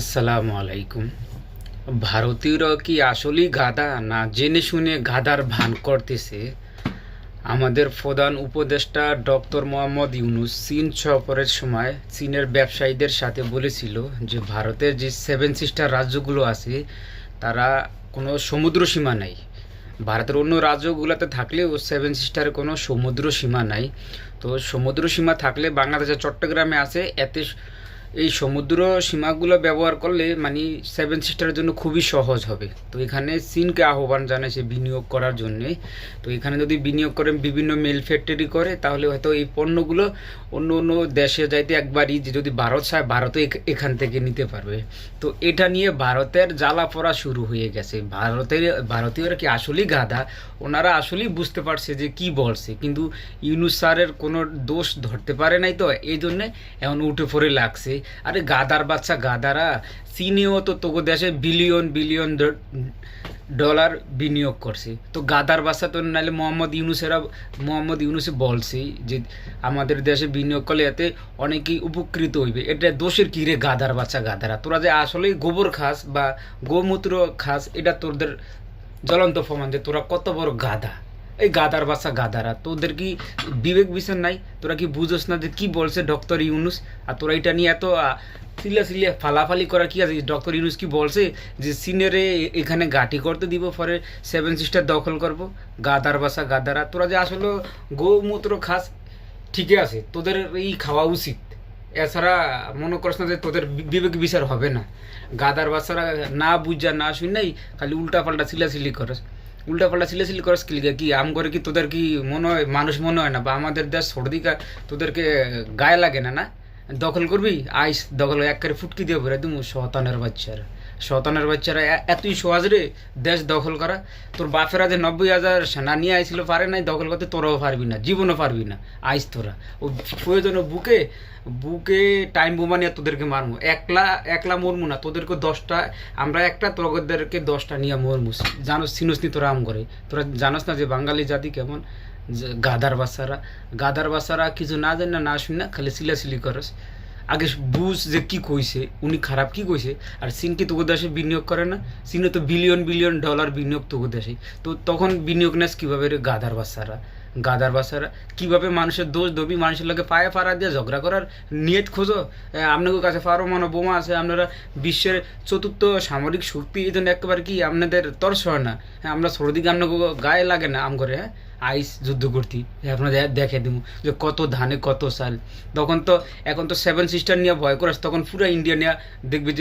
আসসালামু আলাইকুম। ভারতীয়রা কি আসলেই গাধা? না জেনে শুনে গাধার ভান করতেছে? আমাদের প্রধান উপদেষ্টা ডক্টর মোহাম্মদ ইউনুস চীন সফরের সময় চীনের ব্যবসায়ীদের সাথে বলেছিল যে, ভারতের যে সেভেন সিস্টার রাজ্যগুলো আছে, তারা কোনো সমুদ্র সীমা নাই। ভারতের অন্য রাজ্যগুলোতে থাকলেও সেভেন সিস্টারে কোনো সমুদ্র সীমা নাই। তো সমুদ্র সীমা থাকলে বাংলাদেশের চট্টগ্রামে আছে এতে এই সমুদ্র সীমাগুলো ব্যবহার করলে মানে সেভেন সিস্টারের জন্য খুবই সহজ হবে। তো এখানে চীনকে আহ্বান জানাইছে বিনিয়োগ করার জন্যে। তো এখানে যদি বিনিয়োগ করে বিভিন্ন মেল ফ্যাক্টরি করে, তাহলে হয়তো এই পণ্যগুলো অন্য অন্য দেশে যাইতে একবারই যদি ভারত চায়, ভারতও এখান থেকে নিতে পারবে। তো এটা নিয়ে ভারতের জ্বালা পড়া শুরু হয়ে গেছে। ভারতের, ভারতীয়রা কি আসলেই গাধা? ওনারা আসলেই বুঝতে পারছে যে কি বলছে। কিন্তু ইউনুস স্যারের কোনো দোষ ধরতে পারে নাই তো, এই জন্যে এখন উঠে পড়ে লাগছে। আরে গাদার বাচ্চা, গাদারা। চীনেও তো তোগো দেশে বিলিয়ন বিলিয়ন ডলার বিনিয়োগ করছে। তো গাদার বাচ্চা তো নাহলে মোহাম্মদ ইউনুসেরা, মোহাম্মদ ইউনুসে বলছে যে আমাদের দেশে বিনিয়োগ করলে এতে অনেকেই উপকৃত হইবে। এটা দোষের কি রে গাদার বাচ্চা, গাদারা? তোরা যে আসলেই গোবর খাস বা গোমূত্র খাস, এটা তোদের জ্বলন্ত প্রমাণ যে তোরা কত বড় গাধা এই গাদার বাসা গাদারা, তোদের কি বিবেক বিচার নাই? তোরা কি বুঝোস না যে কি বলছে ডক্টর ইউনুস? আর তোরা এটা নিয়ে এত সিলিয়া সিলিয়া ফালাফালি করা কি আছে? ডক্টর ইউনুস কি বলছে যে সিনিয়রে এখানে গাটি করতে দিব পরে সেভেন সিস্টার দখল করব? গাদার বাসা গাদারা, তোরা যে আসলে গোমূত্র খাস, ঠিকই আছে, তোদের এই খাওয়া উচিত। এছাড়া মনে করছ না যে তোদের বিবেক বিচার হবে না। গাদার বাচ্চারা না বুঝা, না শুন নাই খালি উল্টা পাল্টা সিলাসিলি করস। উল্টা পাল্টা সিলাসিলি করস কি? লিগা? কি আম করে কি তোদের কি মনে হয়? মানুষ মনে হয় না? বা আমাদের দেশ সর্দিকা তোদেরকে গায়ে লাগে না না? দখল করবি? আইস, দখল এক করে ফুটকি দিয়ে ভরে দিমু শতানের বাচ্চারা। শতানের বাচ্চারা এতই সহজ রে, দেশ দখল করা। তোর বাপেরা যে নব্বই হাজার সেনা নিয়ে আইছিল, পারে নাই দখল করতে, তোরাও পারবি না, জীবনও পারবি না, আইস তোরা। ও প্রয়োজন বুকে বুকে টাইম বোমা নিয়ে তোদেরকে মারমু। একলা একলা মরমু না, তোদেরকে দশটা, আমরা একটা, তোদেরকে দশটা নিয়ে মরমু। জানোস, চিনোস নি তোরা আম করে। তোরা জানোস না যে বাঙালি জাতি কেমন? গাদার বাচ্চারা গাদার বাচ্চারা কিছু না জানি না না শুনি না খালি সিলাসিলি করস। আগে বুঝ যে কি কইছে, উনি খারাপ কি কইছে, আর চীন কি তোকে দেশে বিনিয়োগ করে না। চীনে তো বিলিয়ন বিলিয়ন ডলার বিনিয়োগ তোকে দেশে তো তখন বিনিয়োগ নেস কীভাবে গাধার বাচ্চারা? গাদার বাচ্চারা কীভাবে মানুষের দোষ দবি মানুষের লোকে পায়ে পাড়া দিয়ে ঝগড়া করার নিয়ত খোঁজো। আপনাদের কাছে পারমাণু বোমা আছে, আপনারা বিশ্বের চতুর্থ সামরিক শক্তি এই জন্য একেবারে কি আপনাদের তর্স হয় না? হ্যাঁ আমরা সর্দিকে আপনাকে গায়ে লাগে না আম করে হ্যাঁ? আইস যুদ্ধ করতি আপনাদের দেখে দিব যে কত ধানে কত সাল। তখন তো, এখন তো সেভেন সিস্টার নিয়ে ভয় করাস, তখন পুরো ইন্ডিয়া নিয়ে দেখবে